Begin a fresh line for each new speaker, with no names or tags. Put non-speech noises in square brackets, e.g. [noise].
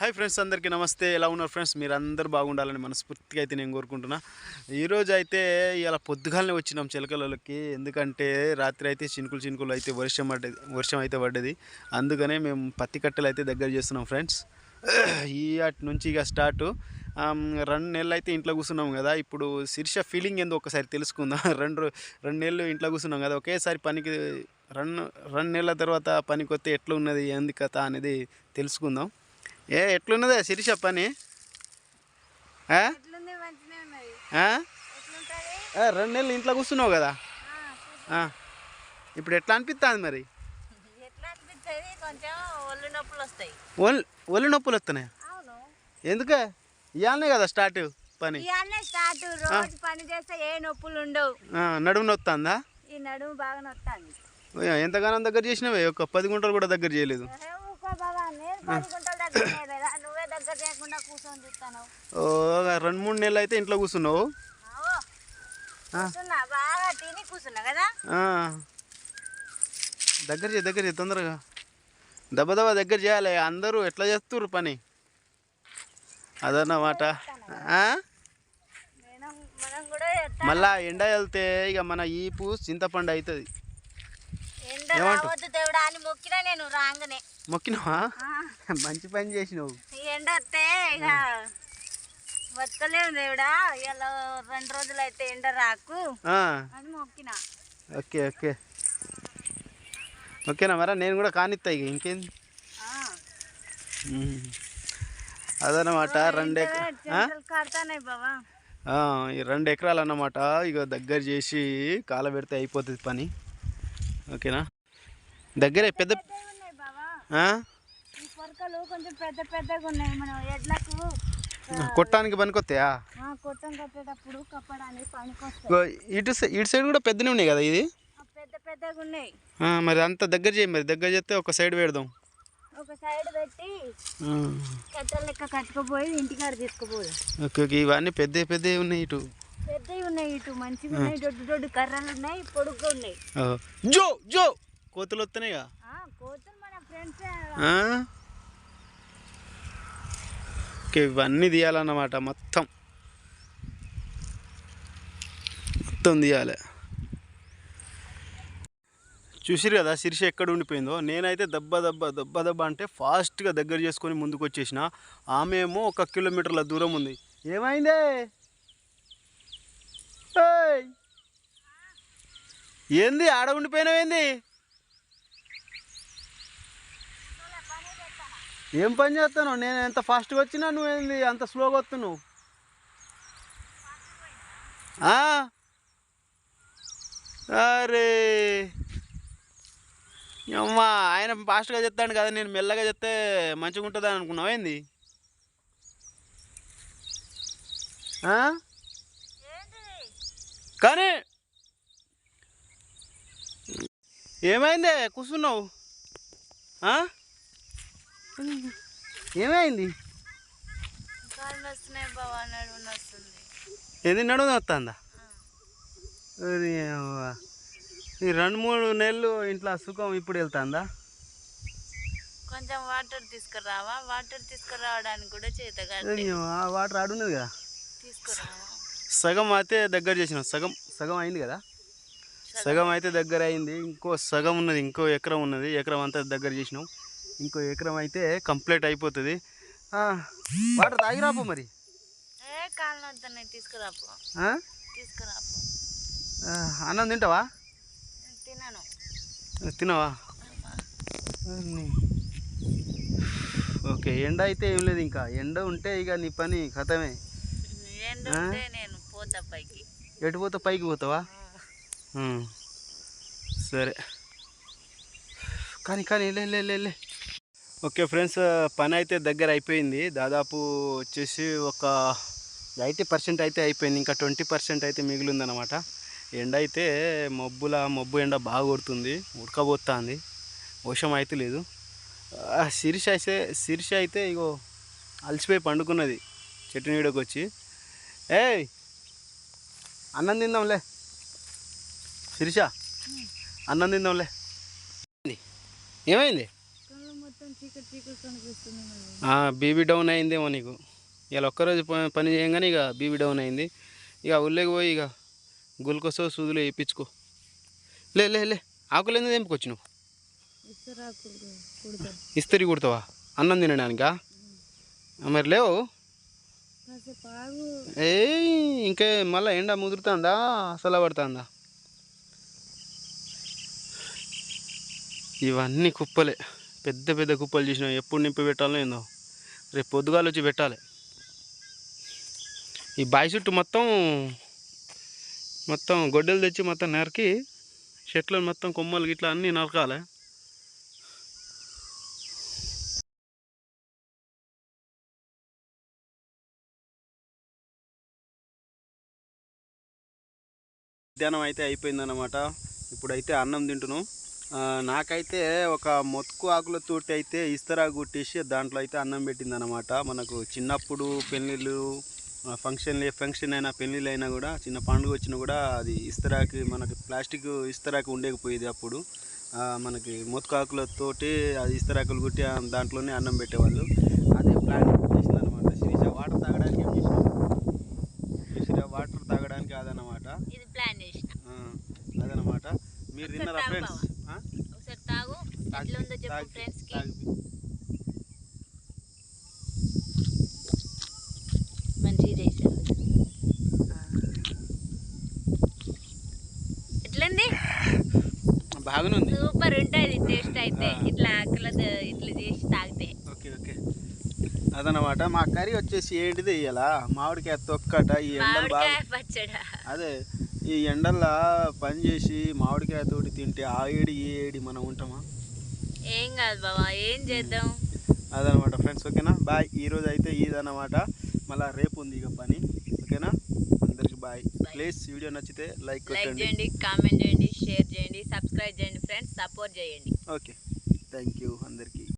Hi friends అందరికీ నమస్తే. ఎలా ఉన్నారు ఫ్రెండ్స్? మీరు అందరూ బాగుండాలని మనస్ఫూర్తిగా అయితే నేను కోరుకుంటున్నా. ఈరోజు అయితే ఇలా పొద్దుగాలనే వచ్చినాం చిలకలకి ఎందుకంటే రాత్రి అయితే చినుకులు చినుకులు అయితే వర్షం పడ్డది వర్షం అయితే పడ్డది. అందుకనే మేము పత్తి కట్టెలు అయితే దగ్గర చేస్తున్నాం ఫ్రెండ్స్. ఈ అటు నుంచి ఇక స్టార్ట్. రెండు నెలలు అయితే ఇంట్లో కూర్చున్నాం కదా. ఇప్పుడు శీర్ష ఫీలింగ్ ఏందో ఒకసారి తెలుసుకుందాం. [laughs] రెండు రెండు నెలలు ఇంట్లో కూర్చున్నాం కదా. ఒకేసారి పనికి రెండు రెండు నెలల తర్వాత పనికి వస్తే ఎట్లా ఉన్నది ఏంది కథ అనేది తెలుసుకుందాం. ఏ ఎట్లున్నదే? శిరీష పని రెండు నెలలు ఇంట్లో కూర్చున్నావు కదా. ఇప్పుడు ఎట్లా అనిపిస్తుంది మరి?
ఒళ్ళు నొప్పులు
వస్తున్నాయి ఎందుకే? ఇవాళనే కదా స్టార్ట్ పని.
స్టార్ట్. రోజు పని చేస్తే ఏ నొప్పులు ఉండవు.
ఆ, నడుము నొత్తుందా?
ఈ నడుము బాగా నొత్తాంది.
ఎంతగానో దగ్గర చేసినావే ఒక పది గుంటలు కూడా దగ్గర చేయలేదు. ఓ రెండు మూడు నెలలు అయితే ఇంట్లో కూర్చున్నావు. దగ్గర చేయి దగ్గర చేయి తొందరగా. దెబ్బ దెబ్బ దగ్గర చేయాలి అందరూ ఎట్లా చేస్తుర్రు పని? అదన్నమాట మళ్ళా ఎండ వెళ్తే ఇక మన ఈపు చింతపండు అవుతుంది. ఏమంటావ్? మొక్కినావా. మంచి పని చేసినావు.
ఎండ వస్తే ఇక బతకలేము దేవుడా. ఇలా రెండు రోజులు అయితే ఎండ రాకు. అని మొక్కిన.
Okay okay. ఓకేనా మరా? నేను కూడా కానిస్తా ఇక ఇంకేంది. అదన్నమాట రెండు రెండు ఎకరాలు అన్నమాట ఇక దగ్గర చేసి కాల పెడితే అయిపోతుంది పని. ఓకేనా? దగ్గరే పెద్ద
కొంచెం పెద్ద పెద్దగా ఉన్నాయి. మనం ఎడ్లకు
కొట్టానికి పనికొస్తాయా?
ఆ, కొట్టం కట్టేటప్పుడు కప్పడానికి పనికొస్తాయి.
ఇగో ఇటు ఇటు సైడ్ కూడా పెద్దనే ఉన్నాయి కదా ఇది?
పెద్ద పెద్దగా ఉన్నాయి.
మరి అంత దగ్గర చేయి మరి దగ్గర చేస్తే ఒక సైడ్ పెడదాం.
ఒక సైడ్ పెట్టి కట్టెల లెక్క కట్టుకుపోయి ఇంటికాడ తీసుకుపోదు.
Okay okay. ఇవన్నీ పెద్ద పెద్దవి ఉన్నాయి ఇటు?
పెద్దవి ఉన్నాయి ఇటు. మంచిగా ఉన్నాయి. దొడ్డు దొడ్డు కర్రలు ఉన్నాయి. పొడుగ్గా ఉన్నాయి.
ఆ, జో జో. కోతులు వస్తున్నాయిగా?
ఆ, కోతులు?
ఓకే ఇవన్నీ తీయాలన్నమాట మొత్తం. మొత్తం తీయాలి. చూసిరు కదా శిరీష ఎక్కడ ఉండిపోయిందో? నేనైతే దెబ్బ దెబ్బ దెబ్బ దెబ్బ అంటే ఫాస్ట్గా దగ్గర చేసుకొని ముందుకు వచ్చేసిన ఆమె ఏమో ఒక కిలోమీటర్ల దూరం ఉంది. ఏమైందే? ఏంది ఆడ ఉండిపోయినావేంది? ఏం పని చేస్తాను? నేను ఎంత ఫాస్ట్గా వచ్చినా నువ్వేంది అంత స్లోగా వస్తున్నావు. అరే! అమ్మా ఆయన ఫాస్ట్గా చెప్తాను కదా నేను మెల్లగా చెప్తే మంచిగా ఉంటుంది అని అనుకున్నావు ఏంది? కానీ ఏమైంది? కూర్చున్నావు. ఆ? ఏమైంది? ఏది నడుము వస్తుందా? ఈ రెండు మూడు నెలలు ఇంట్లో సుఖం ఇప్పుడు వెళ్తుందా?
కొంచెం వాటర్ తీసుకురావా? వాటర్ తీసుకురావడానికి కూడా చేత
ఆ వాటర్ ఆడున్నది కదా? సగం అయితే దగ్గర చేసినాం. సగం సగం అయింది కదా? సగం అయితే దగ్గర అయింది. ఇంకో సగం ఉన్నది ఇంకో ఎకరం ఉన్నది. ఎకరం అంతా దగ్గర చేసినాం. ఇంకో ఎకరం అయితే కంప్లీట్ అయిపోతుంది. వాటర్ తాగిరాపో మరి? అన్నం తింటావా? తినవా. ఓకే ఎండ అయితే ఏం లేదు ఇంకా. ఎండ ఉంటే ఇక నీ పని కథమే. ఎటు పోతే? పైకి పోతావా. సరే. కానీ కానీ లే లే లే. ఓకే ఫ్రెండ్స్ పని అయితే దగ్గర అయిపోయింది. దాదాపు వచ్చేసి ఒక ఎయిటీ పర్సెంట్ అయితే అయిపోయింది. ఇంకా ట్వంటీ పర్సెంట్ అయితే మిగిలిందనమాట ఎండ అయితే మబ్బుల మబ్బు ఎండ బాగా కొడుతుంది. ఉడకబోతుంది. వర్షం అయితే లేదు. ఆ, శిరీష అయితే శిరీష అయితే ఇగో అలసిపోయి పండుకున్నది. చెట్టు నీడకు వచ్చి. ఏ అన్నం తిందాంలే. శిరీష అన్నం తిందాంలే. ఏమైంది? బీబీ డౌన్ అయిందేమో నీకు. ఇలా ఒక్కరోజు పని చేయంగానే ఇక బీబీ డౌన్ అయింది. ఇక ఊళ్ళోకి పోయి ఇక గుల్కొసో సూదులు వేయించుకో. లే లే లే ఆకులు ఎందుకు తెంపుకొచ్చు నువ్వు ఇస్తరి కుడతావా? అన్నం తినడానికా? మరి లేవు? ఏ ఇంకే మళ్ళీ ఎండ ముదురుతుందా? అసలు పడుతుందా? ఇవన్నీ కుప్పలే. పెద్ద పెద్ద కుప్పలు చూసినావు ఎప్పుడు నింపి పెట్టాలో ఏందో. రేపు పొద్దుగాలు వచ్చి పెట్టాలి. ఈ బాయి చుట్టూ మొత్తం మొత్తం గొడ్డలు తెచ్చి మొత్తం నరికి చెట్లను మొత్తం కొమ్మలు గిట్లా అన్నీ నరకాలి. మధ్యాహ్నం అయితే అయిపోయిందన్నమాట. ఇప్పుడైతే అన్నం తింటున్నాం. నాకైతే ఒక మొత్తుకు ఆకులతోటి అయితే ఇస్తరా కుట్టేసి దాంట్లో అయితే అన్నం పెట్టిందన్నమాట. మనకు చిన్నప్పుడు పెళ్ళిళ్ళు ఆ, ఫంక్షన్ అయినా పెళ్ళిళ్ళు అయినా కూడా చిన్న పండుగ వచ్చినా కూడా అది ఇస్తరాకి మనకి ప్లాస్టిక్ ఇస్తరాకి ఉండకపోయేది అప్పుడు. మనకి మొత్తుకు ఆకులతోటి అది ఇస్తరాకులు కుట్టి దాంట్లోనే అన్నం పెట్టేవాళ్ళు. అదే ప్లాన్ చేసిందనమాట శిరీష వాటర్ తాగడానికి శిరీష వాటర్ తాగడానికి అదనమాట అదనమాట మీరు తిన్నారా ఫ్రెండ్స్?
తాగు ఎట్లా ఉందో చెప్పు ఫ్రెండ్స్కి మంచిగా చేశారు ఎట్లుంది సూపర్ ఉంటుంది టేస్ట్ అయితే. ఇట్లా ఆకుల ఇట్లా చేసి తాగితే.
Okay okay. అదనమాట మా కర్రీ వచ్చేసి ఏంటిది ఇలా మామిడికాయ తొక్కట ఈ ఎండలు బాగా
మామిడికాయ పచ్చడా.
అదే ఈ ఎండల్లో పని చేసి మామిడికాయ తోటి తింటే ఆ ఏడి ఈ ఏడి మనం ఉంటామా?
ఏం కాదు బాబా ఏం చేద్దాం?
అదనమాట ఫ్రెండ్స్ ఓకేనా? బాయ్. ఈరోజు అయితే ఇదన్నమాట మళ్ళీ రేపు ఉంది ఇక పని. ఓకేనా? అందరికి బాయ్. ప్లీజ్ వీడియో నచ్చితే లైక్
చేయండి కామెంట్ చేయండి షేర్ చేయండి సబ్స్క్రైబ్ చేయండి ఫ్రెండ్స్ సపోర్ట్ చేయండి.
ఓకే. థ్యాంక్ యూ అందరికీ.